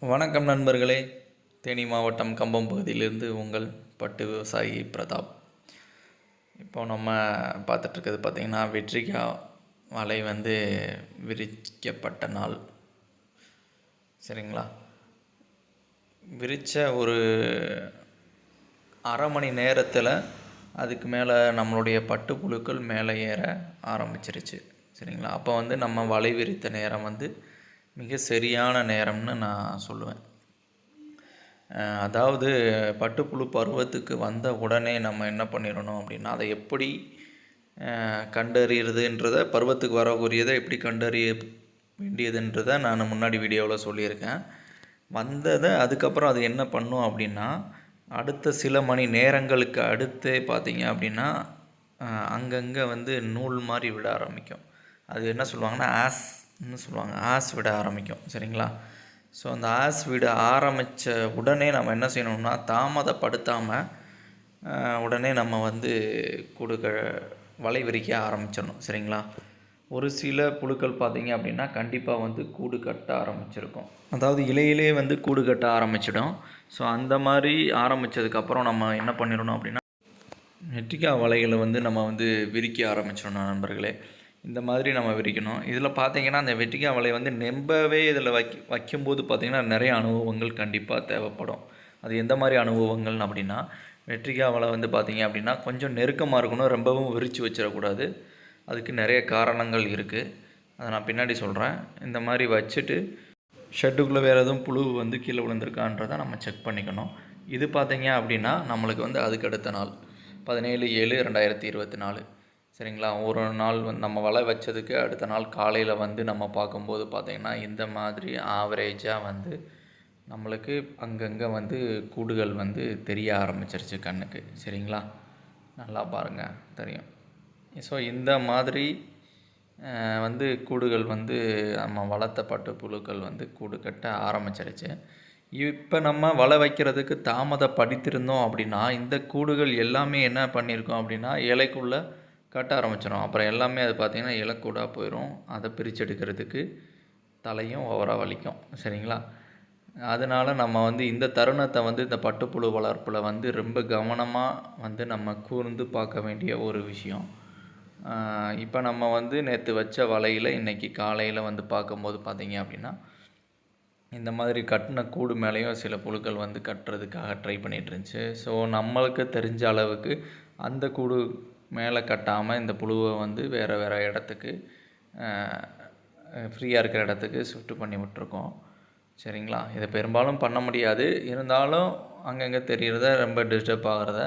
வணக்கம் நண்பர்களே. தேனி மாவட்டம் கம்பம் பகுதியிலிருந்து உங்கள் பட்டு விவசாயி பிரதாப். இப்போ நம்ம பார்த்துட்ருக்கிறது பார்த்திங்கன்னா வெற்றிக்காய் வலை வந்து விரிக்கப்பட்ட நாள். சரிங்களா? விரித்த ஒரு அரை மணி நேரத்தில் அதுக்கு மேலே நம்மளுடைய பட்டுப்புழுக்கள் மேலே ஏற ஆரம்பிச்சிருச்சு. சரிங்களா? அப்போ வந்து நம்ம வலை விரித்த நேரம் வந்து மிக சரியான நேரம்னு நான் சொல்லுவேன். அதாவது பட்டுப்புழு பருவத்துக்கு வந்த உடனே நம்ம என்ன பண்ணிடணும் அப்படின்னா அதை எப்படி அஹ், கண்டறியறதுன்றத பருவத்துக்கு வரக்கூடியதை எப்படி கண்டறிய வேண்டியதுன்றதை நான் முன்னாடி வீடியோவில் சொல்லியிருக்கேன். வந்ததை அதுக்கப்புறம் அது என்ன பண்ணும் அப்படின்னா அடுத்த சில மணி நேரங்களுக்கு அடுத்தே பார்த்தீங்க அப்படின்னா அங்கங்கே வந்து நூல் மாதிரி விட ஆரம்பிக்கும். அது என்ன சொல்லுவாங்கன்னா என்ன சொல்லுவாங்க. ஆஸ் விட ஆரம்பிக்கும். சரிங்களா? ஸோ அந்த ஆஸ் விட ஆரம்பித்த உடனே நம்ம என்ன செய்யணும்னா தாமதப்படுத்தாமல் உடனே நம்ம வந்து கொடுக்க வலை விரிக்க ஆரம்பிச்சிடணும். சரிங்களா? ஒரு சில புழுக்கள் பார்த்தீங்க அப்படின்னா கண்டிப்பாக வந்து கூடு கட்ட ஆரம்பிச்சிருக்கும். அதாவது இலையிலே வந்து கூடு கட்ட ஆரம்பிச்சிடும். ஸோ அந்த மாதிரி ஆரம்பித்ததுக்கப்புறம் நம்ம என்ன பண்ணிடணும் அப்படின்னா நெற்றிக்காய் வலைகளை வந்து நம்ம வந்து விரிக்க ஆரம்பிச்சிடணும் நண்பர்களே. இந்த மாதிரி நம்ம விரிக்கணும். இதில் பார்த்தீங்கன்னா அந்த வெற்றிக்காய் வலை வந்து நெம்பவே இதில் வைக்க வைக்கும்போது பார்த்திங்கன்னா நிறைய அனுபவங்கள் கண்டிப்பாக தேவைப்படும். அது எந்த மாதிரி அனுபவங்கள் அப்படின்னா வெற்றிக்காய் வலை வந்து பார்த்திங்க அப்படின்னா கொஞ்சம் நெருக்கமாக இருக்கணும் ரொம்பவும் விரித்து வச்சிடக்கூடாது. அதுக்கு நிறைய காரணங்கள் இருக்குது அதை நான் பின்னாடி சொல்கிறேன் இந்த மாதிரி வச்சுட்டு ஷெட்டுக்குள்ளே வேறு எதுவும் புழு வந்து கீழே விழுந்திருக்கான்றதை நம்ம செக் பண்ணிக்கணும். இது பார்த்திங்க அப்படின்னா நம்மளுக்கு வந்து அதுக்கு அடுத்த நாள். பதினேழு ஏழு ரெண்டாயிரத்தி இருபத்தி நாலு. சரிங்களா? ஒரு நாள் வந்து நம்ம வலை வச்சதுக்கு அடுத்த நாள் காலையில் வந்து நம்ம பார்க்கும்போது பார்த்திங்கன்னா இந்த மாதிரி ஆவரேஜாக வந்து நம்மளுக்கு அங்கங்கே வந்து கூடுகள் வந்து தெரிய ஆரம்பிச்சிருச்சு கண்ணுக்கு. சரிங்களா? நல்லா பாருங்கள் தெரியும். ஸோ இந்த மாதிரி வந்து கூடுகள் வந்து நம்ம வளர்த்த பட்டு புழுக்கள் வந்து கூடு கட்ட ஆரம்பிச்சிருச்சு. இப்போ நம்ம வலை வைக்கிறதுக்கு தாமதப்படுத்திருந்தோம் அப்படின்னா இந்த கூடுகள் எல்லாமே என்ன பண்ணியிருக்கோம் அப்படின்னா இலைக்குள்ளே கட்ட ஆரம்பிச்சிடும் அப்புறம் எல்லாமே அது பார்த்திங்கன்னா இலக்கூடாக போயிடும் அதை பிரித்து எடுக்கிறதுக்கு தலையும் ஓவராக வலிக்கும். சரிங்களா? அதனால் நம்ம வந்து இந்த தருணத்தை வந்து இந்த பட்டுப்புழு வளர்ப்பில் வந்து ரொம்ப கவனமாக வந்து நம்ம கூர்ந்து பார்க்க வேண்டிய ஒரு விஷயம். இப்போ நம்ம வந்து நேற்று வச்ச வலையில் இன்றைக்கி காலையில் வந்து பார்க்கும்போது பார்த்திங்க அப்படின்னா இந்த மாதிரி கட்டின கூடு மேலேயும் சில புழுக்கள் வந்து கட்டுறதுக்காக ட்ரை பண்ணிகிட்டு இருந்துச்சு. ஸோ நம்மளுக்கு தெரிஞ்ச அளவுக்கு அந்த கூடு மேலே கட்டாமல் இந்த புழுவை வந்து வேறு வேறு இடத்துக்கு ஃப்ரீயாக இருக்கிற இடத்துக்கு ஷிஃப்ட் பண்ணி விட்டுருக்கோம். சரிங்களா? இதை பெரும்பாலும் பண்ண முடியாது. இருந்தாலும் அங்கங்கே தெரிகிறத ரொம்ப டிஸ்டர்ப் ஆகிறத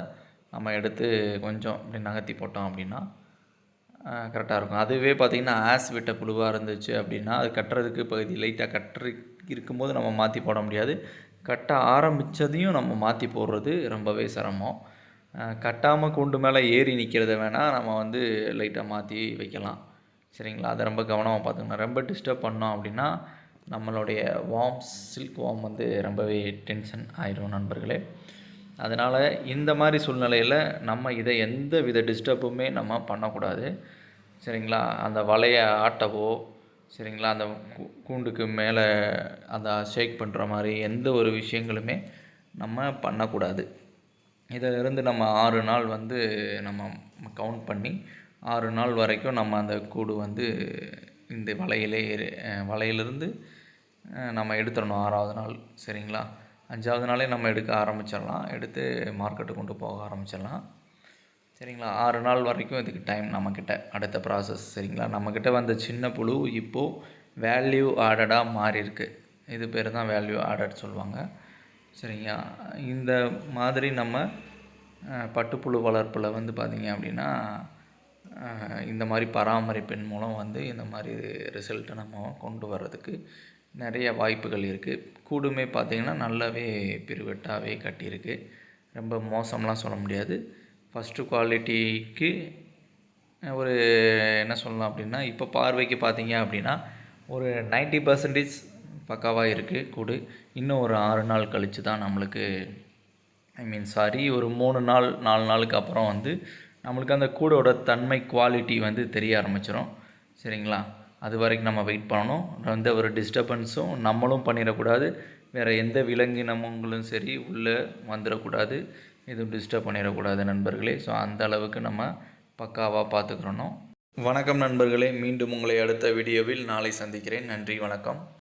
நம்ம எடுத்து கொஞ்சம் இப்படி நகர்த்தி போட்டோம் அப்படின்னா கரெக்டாக இருக்கும். அதுவே பார்த்திங்கன்னா ஆஸ் விட்ட புழுவாக இருந்துச்சு அப்படின்னா அது கட்டுறதுக்கு பகுதி லைட்டாக கட்டுற இருக்கும்போது நம்ம மாற்றி போட முடியாது. கட்ட ஆரம்பித்ததையும் நம்ம மாற்றி போடுறது ரொம்பவே சிரமம். கட்டாமல் கூண்டு மேலே ஏறி நிற்கிறத வேணால் நம்ம வந்து லைட்டாக மாற்றி வைக்கலாம். சரிங்களா? அதை ரொம்ப கவனமாக பார்த்துக்கணும். ரொம்ப டிஸ்டர்ப் பண்ணோம் அப்படின்னா நம்மளுடைய வார்ம் சில்க் வார்ம் வந்து ரொம்பவே டென்ஷன் ஆயிரும் நண்பர்களே. அதனால் இந்த மாதிரி சூழ்நிலையில் நம்ம இதை எந்த வித டிஸ்டர்புமே நம்ம பண்ணக்கூடாது. சரிங்களா? அந்த வலையை ஆட்டவோ சரிங்களா? அந்த கூ- கூண்டுக்கு மேலே அந்த ஷேக் பண்ணுற மாதிரி எந்த ஒரு விஷயங்களுமே நம்ம பண்ணக்கூடாது. இதிலிருந்து நம்ம ஆறு நாள் வந்து நம்ம கவுண்ட் பண்ணி ஆறு நாள் வரைக்கும் நம்ம அந்த கூடு வந்து இந்த வலையிலே வலையிலிருந்து நம்ம எடுத்துடணும் ஆறாவது நாள் சரிங்களா? அஞ்சாவது நாளே நம்ம எடுக்க ஆரம்பிச்சிடலாம். எடுத்து மார்க்கெட்டு கொண்டு போக ஆரம்பிச்சிடலாம். சரிங்களா? ஆறு நாள் வரைக்கும் இதுக்கு டைம் நம்மக்கிட்ட அடுத்த ப்ராசஸ் சரிங்களா? நம்மக்கிட்ட வந்த சின்ன புழு இப்போது வேல்யூ ஆடடாக மாறிருக்கு இது பேர் தான் வேல்யூ ஆடட் சொல்லுவாங்க. சரிங்களா இந்த மாதிரி நம்ம பட்டுப்புழு வளர்ப்பில் வந்து பார்த்திங்க அப்படின்னா இந்த மாதிரி பராமரிப்பின் மூலம் வந்து இந்த மாதிரி ரிசல்ட்டை நம்ம கொண்டு வர்றதுக்கு நிறைய வாய்ப்புகள் இருக்குது கூடுமே பார்த்திங்கன்னா நல்லாவே பிரிவெட்டாகவே கட்டியிருக்கு. ரொம்ப மோசம்லாம் சொல்ல முடியாது. ஃபஸ்ட்டு குவாலிட்டிக்கு ஒரு என்ன சொல்லலாம் அப்படின்னா இப்போ பார்வைக்கு பார்த்தீங்க அப்படின்னா ஒரு 90% பர்சன்டேஜ் பக்காவாக இருக்குது கூடு. இன்னும் ஒரு ஆறு நாள் கழித்து தான் நம்மளுக்கு ஐ மீன் சாரி ஒரு மூணு நாள் நாலு நாளுக்கு அப்புறம் வந்து நம்மளுக்கு அந்த கூடோட தன்மை குவாலிட்டி வந்து தெரிய ஆரம்பிச்சிடும் சரிங்களா? அது வரைக்கும் நம்ம வெயிட் பண்ணணும். எந்த ஒரு டிஸ்டர்பன்ஸும் நம்மளும் பண்ணிடக்கூடாது. வேறு எந்த விலங்கினமுங்களும் சரி உள்ளே வந்துடக்கூடாது. எதுவும் டிஸ்டர்ப் பண்ணிடக்கூடாது நண்பர்களே. ஸோ அந்த அளவுக்கு நம்ம பக்காவாக பார்த்துக்கிறணும் வணக்கம் நண்பர்களே. மீண்டும் உங்களை அடுத்த வீடியோவில் நாளை சந்திக்கிறேன். நன்றி வணக்கம்.